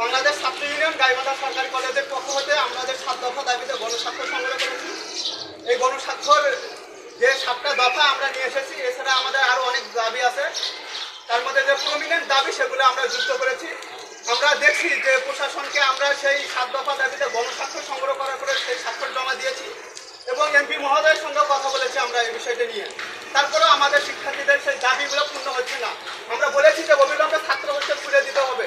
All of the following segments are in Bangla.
বাংলাদেশ ছাত্র ইউনিয়ন গাইবান্ধা সরকারি কলেজের পক্ষ হতে আমাদের সাত দফা দাবিতে গণস্বাক্ষর সংগ্রহ করেছি, এই গণস্বাক্ষর যে সাতটা দফা আমরা নিয়ে এসেছি, এছাড়া আমাদের আরও অনেক দাবি আছে। তার মধ্যে যে প্রমিনেন্ট দাবি, সেগুলো আমরা যুক্ত করেছি। আমরা দেখছি যে প্রশাসনকে আমরা সেই সাত দফা দাবিতে গণস্বাক্ষর সংগ্রহ করার পরে সেই স্বাক্ষর জমা দিয়েছি এবং এমপি মহোদয়ের সঙ্গে কথা বলেছি আমরা এই বিষয়টা নিয়ে। তারপরেও আমাদের শিক্ষার্থীদের সেই দাবিগুলো পূর্ণ হচ্ছে না। আমরা বলেছি যে অবিলম্বে ছাত্র হোস্টেল খুলে দিতে হবে।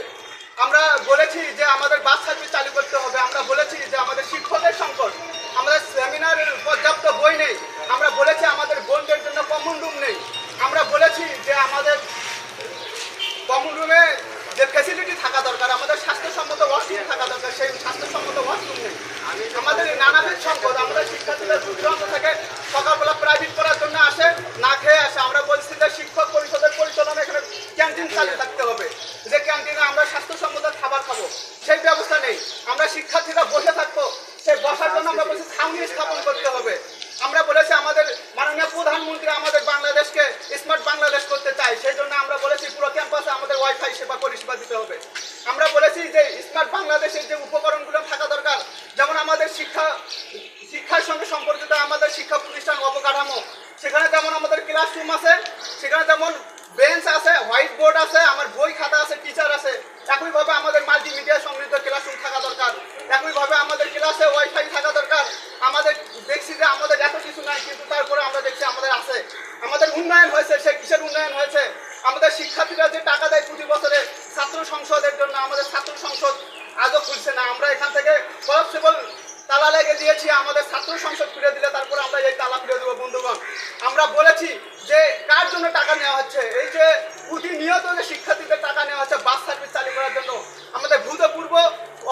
আমরা বলেছি যে আমাদের বাস সার্ভিস চালু করতে হবে। আমরা বলেছি যে আমাদের শিক্ষকের সংকট। আমাদের সেমিনারের পর্যাপ্ত বই নেই। আমরা বলেছি আমাদের বোনদের জন্য কমন রুম নেই। আমরা বলেছি যে আমাদের কমন রুমে যে ফেসিলিটি থাকা দরকার, আমাদের স্বাস্থ্যসম্মত ওয়াশরুম থাকা দরকার, সেই স্বাস্থ্যসম্মত ওয়াশরুম নেই। আমাদের নানাবিধ সম্পদ আমাদের শিক্ষার্থীরা দূর দূরান্ত থেকে। সকালবেলা প্রাইভেট করার জন্য আসে না খেয়ে আসে আমরা বলছি যে শিক্ষক পরিষদের পরিচালনা এখানে ক্যান্টিন চালু থাকতে হবে যে ক্যান্টিনে আমরা স্বাস্থ্যসম্মত খাবার খাব সেই ব্যবস্থা নেই আমরা শিক্ষার্থীরা বসে থাকব সেই ছাউনি স্থাপন করতে হবে। আমরা বলেছি আমাদের মাননীয় প্রধানমন্ত্রী আমাদের বাংলাদেশকে স্মার্ট বাংলাদেশ করতে চাই সেই জন্য আমরা বলেছি পুরো ক্যাম্পাসে আমাদের ওয়াইফাই সেবা পরিষেবা দিতে হবে। আমরা বলেছি যে স্মার্ট বাংলাদেশের যে উপকরণগুলো থাকা দরকার, যেমন আমাদের শিক্ষা, শিক্ষার সঙ্গে সম্পর্কিত আমাদের শিক্ষা প্রতিষ্ঠান অবকাঠামো, সেখানে যেমন আমাদের ক্লাসরুম আছে, সেখানে যেমন বেঞ্চ আছে হোয়াইট বোর্ড আছে, আমার বই খাতা আছে টিচার আছে। একইভাবে আমাদের মাল্টিমিডিয়া সমৃদ্ধ ক্লাসরুম থাকা দরকার একইভাবে আমাদের ক্লাসে ওয়াইফাই থাকা দরকার আমাদের দেখছি যে আমাদের এত কিছু নাই কিন্তু তারপরে আমরা দেখছি আমাদের আছে। আমাদের উন্নয়ন হয়েছে, সে কিসের উন্নয়ন হয়েছে? আমাদের শিক্ষার্থীরা যে টাকা দেয় প্রতি বছরে ছাত্র সংসদের জন্য, আমাদের ছাত্র সংসদ আজও খুলছে না। আমরা এখান থেকে কলাপসিবল তালা লেগে দিয়েছি, আমাদের ছাত্র সংসদ ফিরে দিলে তারপরে আমরা এই তালা ফিরে দেবো, বন্ধুগণ। আমরা বলেছি যে কার জন্য টাকা নেওয়া হচ্ছে এই যে প্রতিনিয়ত যে শিক্ষার্থীদের টাকা নেওয়া হচ্ছে বাস সার্ভিস চালু করার জন্য আমাদের ভূতপূর্ব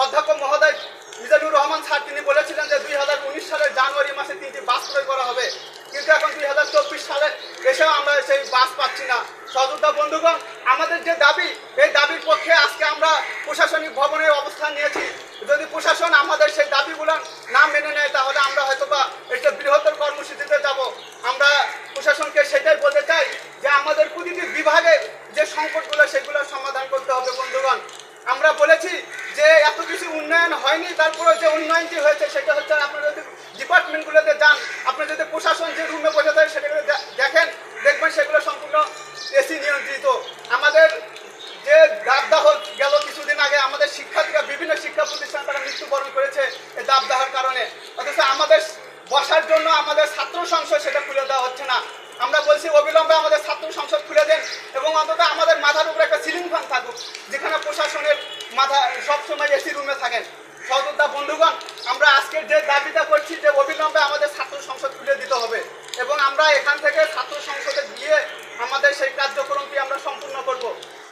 অধ্যক্ষ মহোদয় মিজানুর রহমান স্যার তিনি বলেছিলেন যে দুই হাজার উনিশ সালের জানুয়ারি মাসে তিনটি বাস ক্রয় করা হবে কিন্তু এখন দুই হাজার চব্বিশ সালে এসেও আমরা সেই বাস পাচ্ছি না। সহযোদ্ধা বন্ধুগণ, আমাদের যে দাবি, এই দাবির পক্ষে আজকে আমরা প্রশাসনিক ভবনের অবস্থান নিয়েছি। যদি প্রশাসন আমাদের সেই দাবিগুলো না মেনে নেয়, তাহলে আমরা হয়তো বা একটা বৃহত্তর কর্মসূচিতে যাব। আমরা প্রশাসনকে সেটাই বলতে চাই যে আমাদের প্রতিটি বিভাগে যে সংকটগুলো, সেগুলোর সমাধান করতে হবে বন্ধুগণ। আমরা বলেছি যে এত কিছু উন্নয়ন হয়নি তারপরে যে উন্নয়নটি হয়েছে, সেটা হচ্ছে আপনারা যদি ডিপার্টমেন্টগুলোতে যান, আপনি যদি প্রশাসন যে রুমে বসে থাকে সেগুলো দে- দেখেন দেখবেন সেগুলো সম্পূর্ণ এসি নিয়ন্ত্রিত। আমাদের যে দাবদাহ গেল কিছুদিন আগে, আমাদের শিক্ষার্থীরা, বিভিন্ন শিক্ষা প্রতিষ্ঠান তারা মৃত্যুবরণ করেছে এই দাবদাহর কারণে। অথচ আমাদের বসার জন্য আমাদের ছাত্র সংসদ সেটা খুলে দেওয়া হচ্ছে না। আমরা বলছি, অবিলম্বে আমাদের ছাত্র সংসদ খুলে দেন এবং অন্তত আমাদের মাথার উপরে একটা সিলিং ফ্যান থাকুক, যেখানে প্রশাসনের মাথা সবসময় এসি রুমে থাকেন। সহযোদ্ধা বন্ধুগণ, আমরা আজকের যে দাবিটা করছি যে অবিলম্বে আমাদের ছাত্র সংসদ খুলে দিতে হবে। এবং আমরা এখান থেকে ছাত্র সেই কার্যক্রমটি আমরা সম্পূর্ণ করব।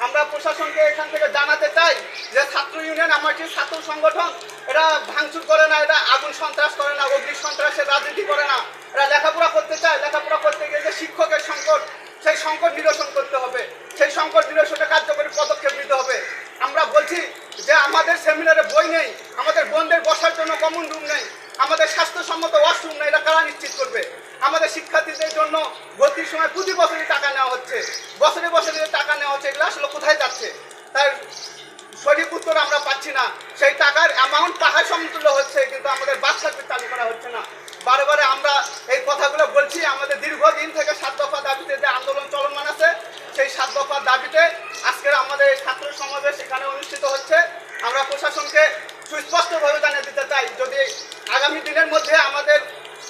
আমরা প্রশাসনকে এখান থেকে জানাতে চাই যে ছাত্র ইউনিয়ন আমার যে ছাত্র সংগঠন, এরা ভাঙচুর করে না এটা আগুন সন্ত্রাস করে না, অগ্নি সন্ত্রাসের রাজনীতি করে না। এরা লেখাপড়া করতে চায়, লেখাপড়া করতে গিয়ে যে শিক্ষকের সংকট, সেই সংকট নিরসন করতে হবে। সেই সংকট নিরসনে কার্যকরী পদক্ষেপ নিতে হবে। আমরা বলছি আমাদের সেমিনারে বই নেই, আমাদের বোনদের বসার জন্য কমন রুম নেই, আমাদের স্বাস্থ্যসম্মত ওয়াশরুম নেই, এটা কারা নিশ্চিত করবে? আমাদের শিক্ষার্থীদের জন্য ভর্তির সময় প্রতি বছরই টাকা নেওয়া হচ্ছে। বছরে বছরে টাকা নেওয়া হচ্ছে, এগুলো আসলে কোথায় যাচ্ছে? তার সঠিক উত্তর আমরা পাচ্ছি না। সেই টাকার অ্যামাউন্ট পাহাড় সমতুল্য হচ্ছে, কিন্তু আমাদের সার্ভিস চালু করা হচ্ছে না। বারে আমরা এই কথাগুলো বলছি, আমাদের দীর্ঘদিন থেকে সাত দফা দাবিতে যে আন্দোলন চলমান আছে, সেই সাত দফা দাবিতে আজকের আমাদের ছাত্র সমাবেশ এখানে অনুষ্ঠিত হচ্ছে আমরা প্রশাসনকে সুস্পষ্টভাবে জানিয়ে দিতে চাই যদি আগামী দিনের মধ্যে আমাদের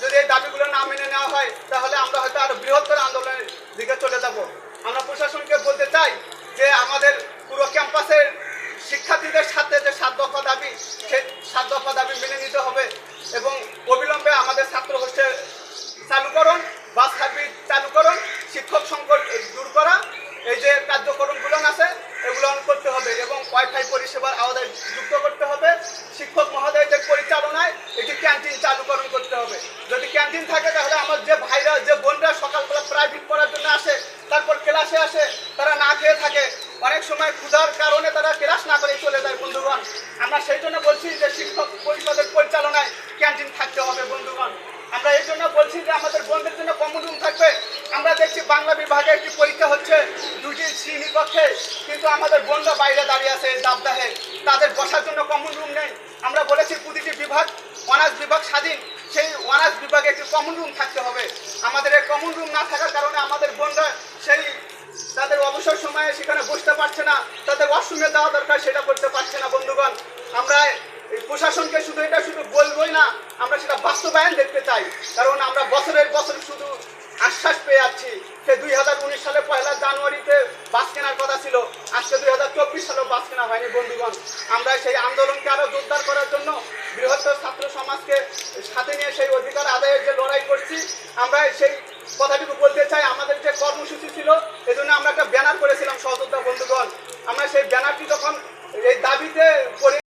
যদি এই দাবিগুলো না মেনে নেওয়া হয় তাহলে আমরা হয়তো আরও বৃহত্তর আন্দোলনের দিকে চলে যাব আমরা প্রশাসনকে বলতে চাই যে আমাদের পুরো ক্যাম্পাসের শিক্ষার্থীদের সাথে যে সাত দফা দাবি, সে সাত দফা দাবি মেনে নিতে হবে এবং অবিলম্বে আমাদের ছাত্র হোস্টেল চালুকরণ বাস সার্ভিস চালুকরণ, শিক্ষক সংকট দূর করা, এই যে কার্যক্রমগুলো আছে, এগুলো করতে হবে এবং ওয়াইফাই পরিষেবার আওতায় যুক্ত করতে হবে শিক্ষক মহোদয়দের পরিচালনায় একটি ক্যান্টিন চালুকরণ করতে হবে যদি ক্যান্টিন থাকে তাহলে আমার যে ভাইরা যে বোনরা সকালবেলা প্রাইভেট পড়ার জন্য আসে তারপর ক্লাসে আসে তারা না খেয়ে থাকে অনেক সময় ক্ষুধার কারণে তারা ক্লাস না করে চলে যায় বন্ধুগণ আমরা সেই জন্য বলছি যে শিক্ষক পরিষদের পরিচালনায় ক্যান্টিন থাকতে হবে বন্ধুগণ আমরা এই জন্য বলছি যে আমাদের বোনদের জন্য কমন রুম থাকবে আমরা দেখছি বাংলা বিভাগে একটি পরীক্ষা হচ্ছে, দুটি শ্রেণীকক্ষে কিন্তু আমাদের বোনরা বাইরে দাঁড়িয়ে আছে দাবদাহে। তাদের বসার জন্য কমন রুম নেই। আমরা বলেছি প্রতিটি বিভাগ অনার্স বিভাগ স্বাধীন, সেই অনার্স বিভাগে একটি কমন রুম থাকতে হবে। আমাদের এই কমন রুম না থাকার কারণে আমাদের বোনরা সেই, তাদের অবসর সময়ে সেখানে বসতে পারছে না। তাদের ওয়াশরুমে দেওয়া দরকার, সেটা করতে পারছে না বন্ধুগণ। আমরা প্রশাসনকে শুধু, এটা শুধু বলবোই না, আমরা সেটা বাস্তবায়ন দেখতে চাই। কারণ আমরা বছরের বছর শুধু আশ্বাস পেয়ে যাচ্ছি সে দুই হাজার উনিশ সালে পয়লা জানুয়ারিতে বাস কেনার কথা ছিল। আজকে দুই হাজার চব্বিশ সালেও বাস কেনা হয়নি, বন্ধুগণ। আমরা সেই আন্দোলনকে আরও জোরদার করার জন্য বৃহত্তর ছাত্র সমাজকে সাথে নিয়ে সেই অধিকার আদায়ের যে লড়াই করছি, আমরা সেই কথাটুকু বলতে চাই। আমাদের যে কর্মসূচি ছিল, এজন্য আমরা একটা ব্যানার করেছিলাম সহযোদ্ধা বন্ধুগণ। আমরা সেই ব্যানারটি যখন এই দাবিতে